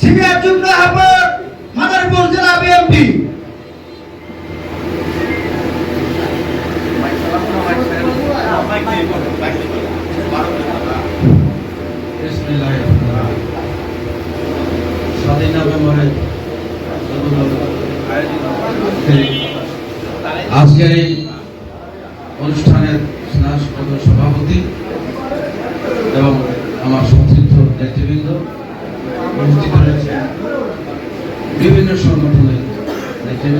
Senior নভেম্বরে আজকের এই অনুষ্ঠানের সভাপতি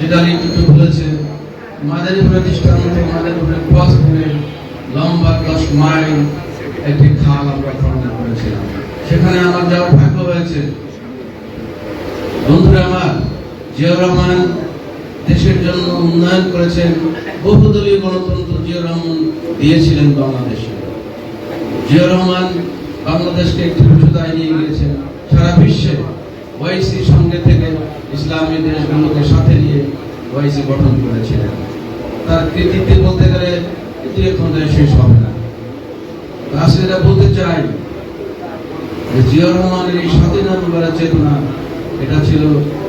যেটা লিখিত বলেছে, মাদারীপুরের দৃষ্টান্ত মাদারীপুরে ক্রসপুরে লম্বা দশ মাইল একটি খাল আমরা খনন করেছিলাম। সেখানে আমার যাওয়ার ভাগ্য হয়েছে। বন্ধুরা আমার, জিয়াউর রহমান দেশের জন্য উন্নয়ন করেছেন, বহুদলীয় গণতন্ত্র জিয়াউর রহমান দিয়েছিলেন বাংলাদেশে। জিয়াউর রহমান বাংলাদেশকে একটি উচ্চতায় নিয়ে গিয়েছেন। সারা বিশ্বে ওয়াইসি সঙ্গে থেকে ইসলামী দেশগুলোকে সাথে নিয়ে ওয়াইসি গঠন করেছিলেন। তার কৃতিত্বে বলতে গেলে এখন শেষ হবে না। এটা বলতে চাই, যে জিয়াউর রহমানের এই স্বাধীনতার চেতনা, এটা ছিল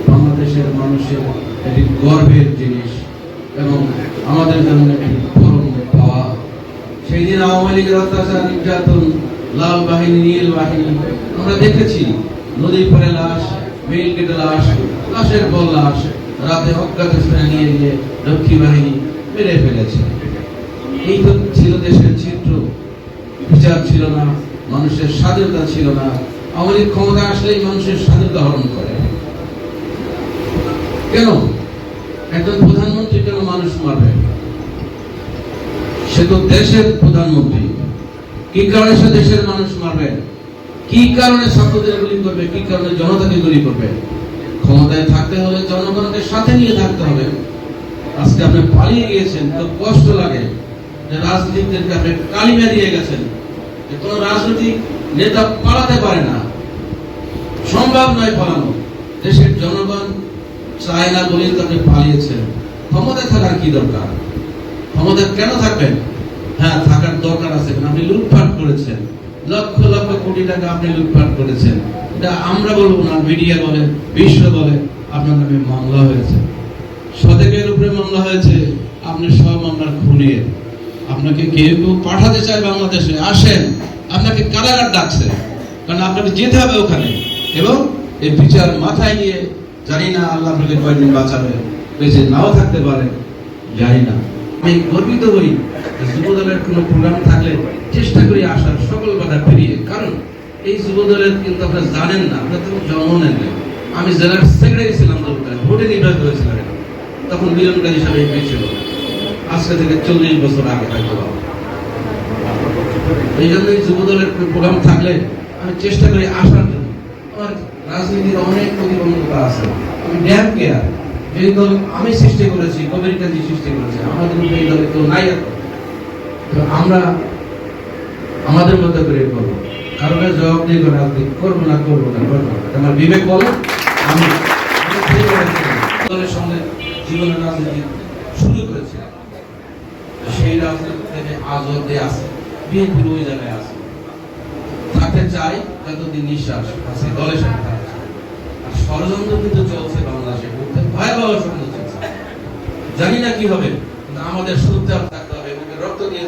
বাংলাদেশের মানুষের একটি গর্বের জিনিস এবং আমাদের জন্য একটি পরম পাওয়া। সেই দিন আওয়ামী লীগের অত্যাচার, নির্যাতন, লাল বাহিনী, নীল বাহিনী, আমরা দেখেছি, নদীর পরে লাশ, মেইল কেটে লাশ, লাশের পর লাশ। রাতে অজ্ঞাত স্থানে নিয়ে রক্ষী বাহিনী মেরে ফেলেছে। এই তো ছিল দেশের চিত্র। বিচার ছিল না, মানুষের স্বাধীনতা ছিল না। লীগ ক্ষমতা আসলেই মানুষের স্বাধীনতা হরণ করে। কেন? একজন প্রধানমন্ত্রী কেন মানুষ মারবে? সে তো দেশের প্রধানমন্ত্রী। কি কারণে সে দেশের মানুষ মারবে? কি কারণে ছাত্রদের গুলি করবে? কি কারণে জনতাকে গুলি করবে? ক্ষমতায় থাকতে হলে জনগণকে সাথে নিয়ে থাকতে হবে। আজকে আপনি পালিয়ে গিয়েছেন, তো কষ্ট লাগে যে রাজনীতিদেরকে আপনি কালিমা দিয়ে গেছেন যে কোনো রাজনৈতিক নেতা পালাতে পারে না। সম্ভব নয় পালানো। দেশের জনগণ চায় না বলেই তো আপনি পালিয়েছেন ক্ষমতায় থাকার কি দরকার? ক্ষমতায় কেন থাকবেন? হ্যাঁ থাকার দরকার আছে। আপনি লুটপাট করেছেন। লক্ষ লক্ষ কোটি টাকা আপনি লুটপাট করেছেন। এটা আমরা বলব না, মিডিয়া বলে, বিশ্ব বলে, আপনার নামে মামলা হয়েছে। শতকের উপরে মামলা হয়েছে, আপনি সব মামলার খুনিয়ে আপনাকে কেউ কেউ পাঠাতে চায় বাংলাদেশে, আসেন। আপনাকে কারাগার ডাকছে, কারণ আপনাকে যেতে হবে ওখানে। এবং এই বিচার মাথায় নিয়ে, জানি না আল্লাহ আপনাকে কয়দিন বাঁচাবে, বেঁচে নাও থাকতে পারে, জানি না। আমি গর্বিত হই যুবদলের কোনো প্রোগ্রাম থাকলে চেষ্টা করি আসার সকল বাধা পেরিয়ে কারণ এই যুবদলের কিন্তু আপনারা জানেন না আপনারা তো জন্ম নেন। আমি জেলার সেক্রেটারি ছিলাম দলটা ভোটে নির্বাচিত হয়েছিলাম। তখন মিলন গাজী সাহেব এমপি ছিল। আজকে থেকে চল্লিশ বছর আগে হয়তো এই জন্য এই যুবদলের প্রোগ্রাম থাকলে আমি চেষ্টা করি আসার জন্য। আমার রাজনীতির অনেক প্রতিবন্ধকতা আছে। আমি ড্যাম কেয়ার যে দল আমি সৃষ্টি করেছি, কবির কাজী সৃষ্টি করেছে আমাদের এই দলে কেউ নাই তো আমরা, আমাদের মধ্যে করে করব। কারণে জবাব দিয়ে রাজনীতি করব না করব না করব না। আমার বিবেক বলে, আমি সঙ্গে জীবনের রাজনীতি শুরু করেছিলাম। সেই রাজনীতি থেকে আজ অব্দি আছে বিএনপির ওই জায়গায় আছে। থাকতে চাই, যতদিন নিঃশ্বাস আছে, দলের সাথে চাই। আর ষড়যন্ত্র কিন্তু চলছে বাংলাদেশে করতে ভয়াবহ ষড়যন্ত্র চলছে। জানি না কি হবে আমাদের সুদ্ধার থাকতে হবে রক্ত দিয়ে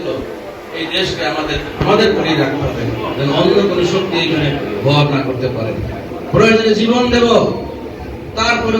এই দেশকে আমাদের আমাদের করে রাখতে হবে। যেন অন্য কোনো শক্তি এখানে ভর না করতে পারে। প্রয়োজনে জীবন দেব, তারপরে